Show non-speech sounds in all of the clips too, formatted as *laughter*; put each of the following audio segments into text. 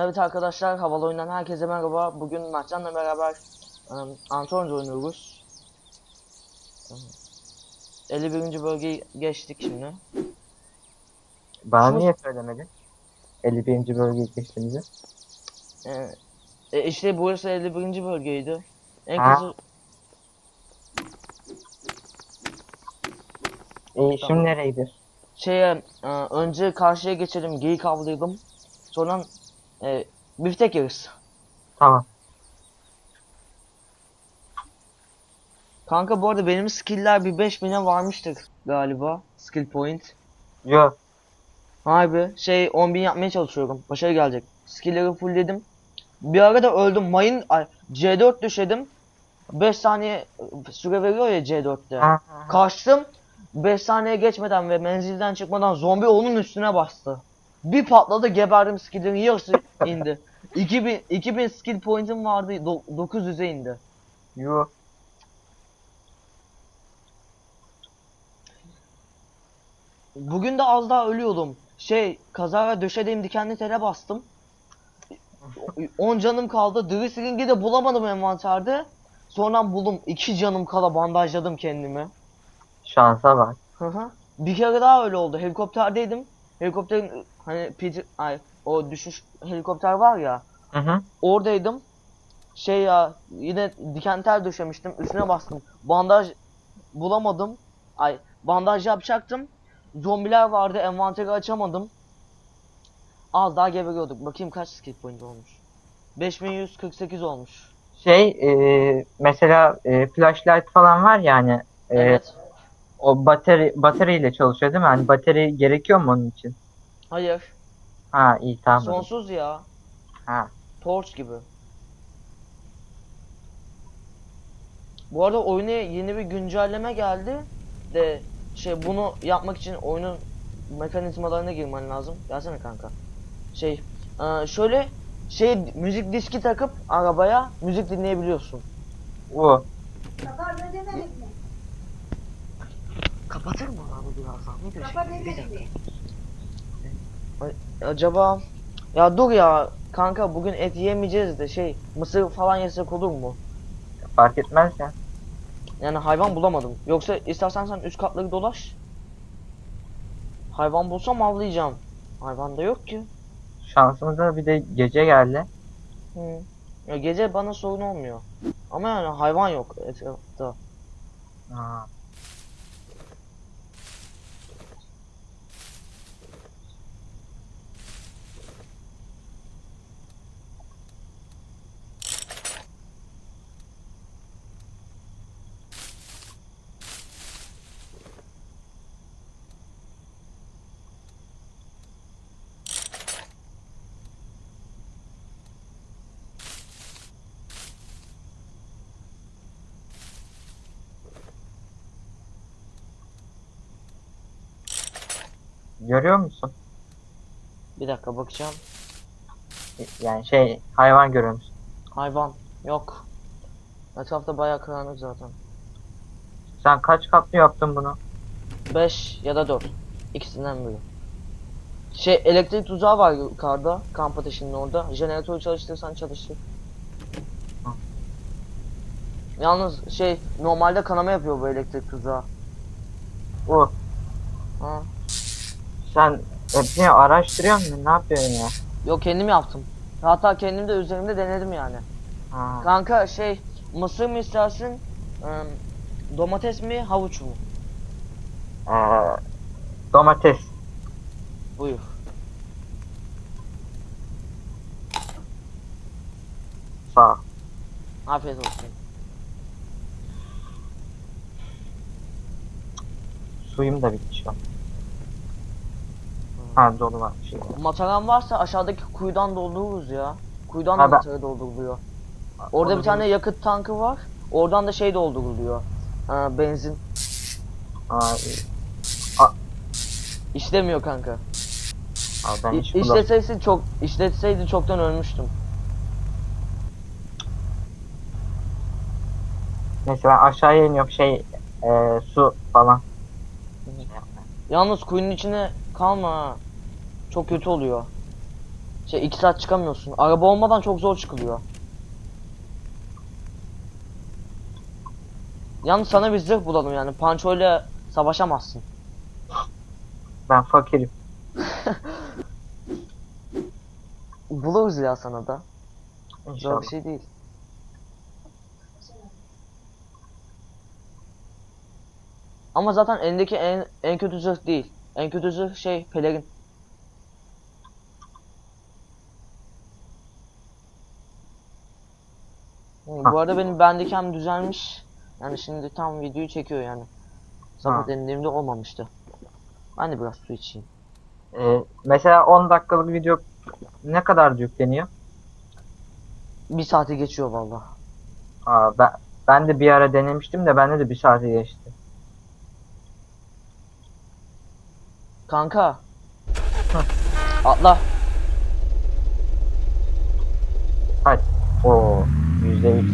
Evet arkadaşlar havalı oyundan herkese merhaba. Bugün Mertcan'la beraber um, Antonio oynuyoruz. Um, 51. bölgeyi geçtik şimdi. Bana Şu- niye söylemedin? 51. bölgeye geçtiğimizi. Ee, e, işte burası 51. bölgeydi. En Ha. kısa İyi şimdi nereye gidiyoruz? şeye e, önce karşıya geçelim geyik avlayalım. Sonra e, biftek yeriz. Tamam. Kanka bu arada benim skill'ler bir 5000'e varmıştır galiba. Skill point. Yo. Harbi şey 10.000 yapmaya çalışıyorum. Başarı gelecek. Skill'leri fullledim. Bir ara da öldüm. Mayın ay, C4 düşedim. 5 saniye e, süre veriyor ya C4'te. Ha, ha. Kaçtım. 5 saniye geçmeden ve menzilden çıkmadan zombi onun üstüne bastı. Bir patladı geberdim skill'lerin yarısı indi. 2000 2000 skill point'im vardı. do- 900'e indi. Yo. Bugün de az daha ölüyordum. Şey kazara döşediğim dikenli tele bastım. 10 canım kaldı. Diri siringi de bulamadım envanterde. Sonra buldum. 2 canım kala bandajladım kendimi. Şansa bak. Hı hı. Bir kere daha öyle oldu. Helikopterdeydim. Helikopterin hani Peter, ay, o düşüş helikopter var ya. Hı hı. Oradaydım. Şey ya yine diken tel döşemiştim. Üstüne bastım. Bandaj bulamadım. Ay bandaj yapacaktım. Zombiler vardı. Envanteri açamadım. Az daha geberiyorduk. Bakayım kaç skill point olmuş. 5148 olmuş. Şey e, mesela e, flashlight falan var yani. E, Evet. O bateri batarya çalışıyor değil mi? Hani bateri gerekiyor mu onun için? Hayır. Ha iyi tamam. Sonsuz ya. Ha. Torch gibi. Bu arada oyuna yeni bir güncelleme geldi. De şey bunu yapmak için oyunun mekanizmalarına girmen lazım. Gelsene kanka. Şey eee, şöyle şey müzik diski takıp arabaya müzik dinleyebiliyorsun. O. Kapat ne demek mi? Kapatır mı abi birazdan? Ne diyor Kapat şimdi? ne Bir demek dakika. mi? Acaba ya dur ya kanka bugün et yemeyeceğiz de şey mısır falan yesek olur mu? Fark etmez ya. Yani hayvan bulamadım. Yoksa istersen sen üst katları dolaş. Hayvan bulsam avlayacağım. Hayvan da yok ki. Şansımıza bir de gece geldi. Hı. Ya gece bana sorun olmuyor. Ama yani hayvan yok etrafta. Ha. Görüyor musun? Bir dakika bakacağım. Yani şey hayvan görüyor musun? Hayvan yok. Etrafta bayağı karanlık zaten. Sen kaç katlı yaptın bunu? 5 ya da 4. İkisinden biri. Şey elektrik tuzağı var yukarıda. Kamp ateşinin orada. Jeneratörü çalıştırırsan çalışır. Hı. Yalnız şey normalde kanama yapıyor bu elektrik tuzağı. O. Ha. Sen hepsini araştırıyor musun? Ne yapıyorsun ya? Yok kendim yaptım. Hatta kendim de üzerimde denedim yani. Ha. Kanka şey mısır mı istersin? ım, domates mi havuç mu? Ee, domates. Buyur. Sağ. ol. Afiyet olsun. Suyum da bitti şu an. Ha dolu var. Şey. Varsa aşağıdaki kuyudan doldururuz ya. Kuyudan da ben- matara dolduruluyor. Orada bir tane yakıt tankı var. Oradan da şey dolduruluyor. Ha, benzin. Aa, iyi. İşlemiyor kanka. Aa, ben İ- hiç kullan- işletseydi çok işletseydi çoktan ölmüştüm. Neyse ben aşağıya iniyorum şey e, su falan. Yalnız kuyunun içine kalma ha. Çok kötü oluyor. Şey 2 saat çıkamıyorsun. Araba olmadan çok zor çıkılıyor. Yalnız sana bir zırh bulalım yani. Pançoyla savaşamazsın. Ben fakirim. *laughs* Buluruz ya sana da. Zor İnşallah. bir şey değil. Ama zaten elindeki en en kötü zırh değil. En kötü zırh şey pelerin. Bu arada benim bendekem düzelmiş. Yani şimdi tam videoyu çekiyor yani. Sabah Ha. denediğimde olmamıştı. Ben de biraz su içeyim. Ee, mesela 10 dakikalık video ne kadar yükleniyor? Bir saati geçiyor vallahi. Aa, ben, ben de bir ara denemiştim de bende de bir saate geçti. Kanka. Atla. Hadi. Oo, yüzde.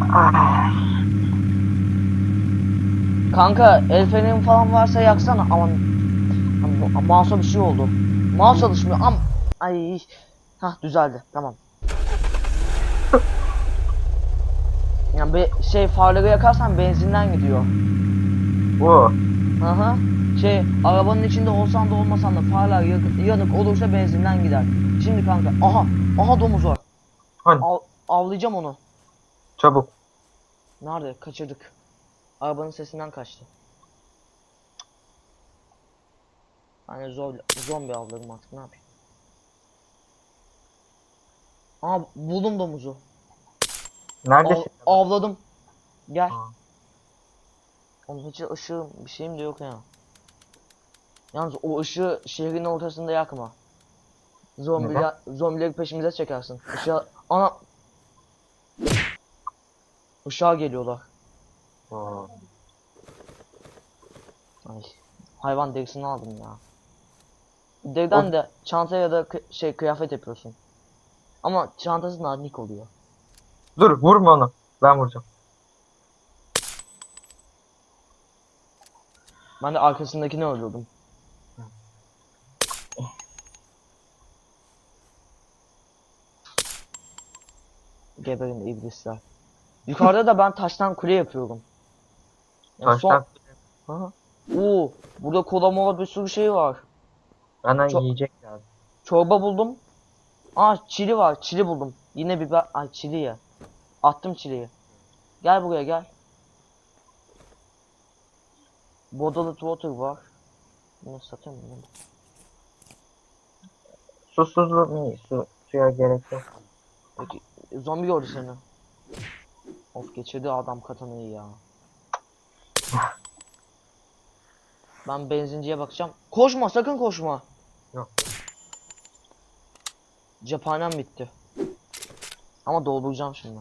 Ah, Kanka el fenerin falan varsa yaksana aman. Mouse'a bir şey oldu. Mouse çalışmıyor am. Ay. Hah düzeldi tamam. Yani bir şey farları yakarsan benzinden gidiyor. Oo, Hı hı. Şey arabanın içinde olsan da olmasan da farlar yanık olursa benzinden gider. Şimdi kanka aha aha domuz var. Hani? Av, avlayacağım onu. çabuk. Nerede? Kaçırdık. Arabanın sesinden kaçtı. Hani zombi, zombi avladım artık ne yapayım. Aa buldum domuzu. Av, Neredesin? avladım. Gel. Aa. Onun hiç ışığım bir şeyim de yok ya. Yalnız o ışığı şehrin ortasında yakma. Zombiler, zombileri peşimize çekersin. Işığa... Ana... Işığa geliyorlar. Oo. Ay, hayvan derisini aldım ya. Deriden de çanta ya da şey kıyafet yapıyorsun. Ama çantası nanik oluyor. Dur vurma onu. Ben vuracağım. Ben de arkasındakini öldürdüm. Geberin iblisler. Yukarıda da ben taştan kule yapıyorum. Yani son- Taştan Aha. Oo, burada kola mola bir sürü şey var. bana Çok- yiyecek lazım. Çorba buldum. Aa çili var. Çili buldum. Yine biber. Ay çili ya. Attım çiliyi. Gel buraya gel. Bottled water var. Bunu satayım mı? Susuzlu mu? Su, suya gerek yok. Peki, zombi gördü seni. Of geçirdi adam katanayı ya. Ben benzinciye bakacağım. Koşma sakın koşma. Yok. Cephanem bitti. Ama dolduracağım şimdi.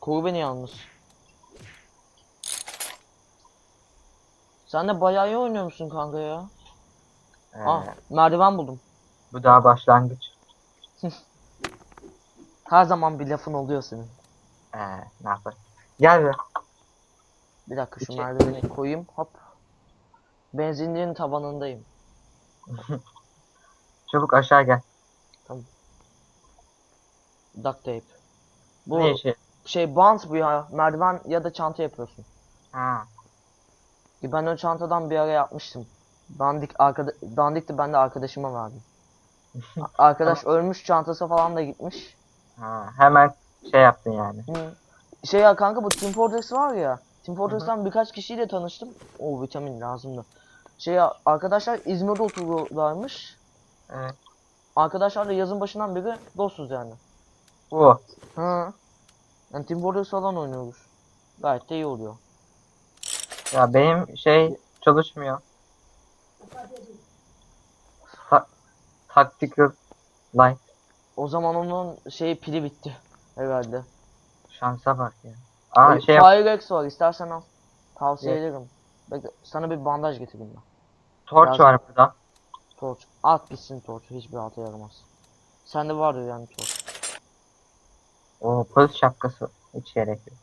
Koru beni yalnız. Sen de bayağı iyi oynuyor musun kanka ya? Ee, Ah merdiven buldum. Bu daha başlangıç. *laughs* Her zaman bir lafın oluyor senin. Ee, ne yapalım? Gel be. Bir dakika şu İki. merdiveni koyayım hop. Benzincinin tabanındayım. *laughs* Çabuk aşağı gel. Duct tape. Bu Ne işi? şey bant bu ya. Merdiven ya da çanta yapıyorsun. Ha. Ki Ben o çantadan bir ara yapmıştım. Dandik arkada dandikti ben de arkadaşıma verdim. Arkadaş ölmüş çantası falan da gitmiş. ha. Hemen şey yaptın yani. Hı. Şey ya kanka bu Team Fortress var ya. Team Fortress'tan birkaç kişiyle tanıştım. O vitamin lazımdı. Şey ya arkadaşlar İzmir'de oturuyorlarmış. Evet. Arkadaşlar da yazın başından beri dostuz yani. Bu. Ha. Yani Team Fortress falan oynuyoruz. Gayet de iyi oluyor. Ya benim şey çalışmıyor. Ta tactical light. O zaman onun şey pili bitti herhalde. Şansa bak ya. Aa Ee, şey Firex var istersen al. Tavsiye Ne? ederim. Bekle, sana bir bandaj getireyim ben. torç biraz- var burada. Torç. At gitsin torçu hiçbir alta yaramaz. Sende vardır yani torç. Oo polis şapkası. Hiç gerek yok.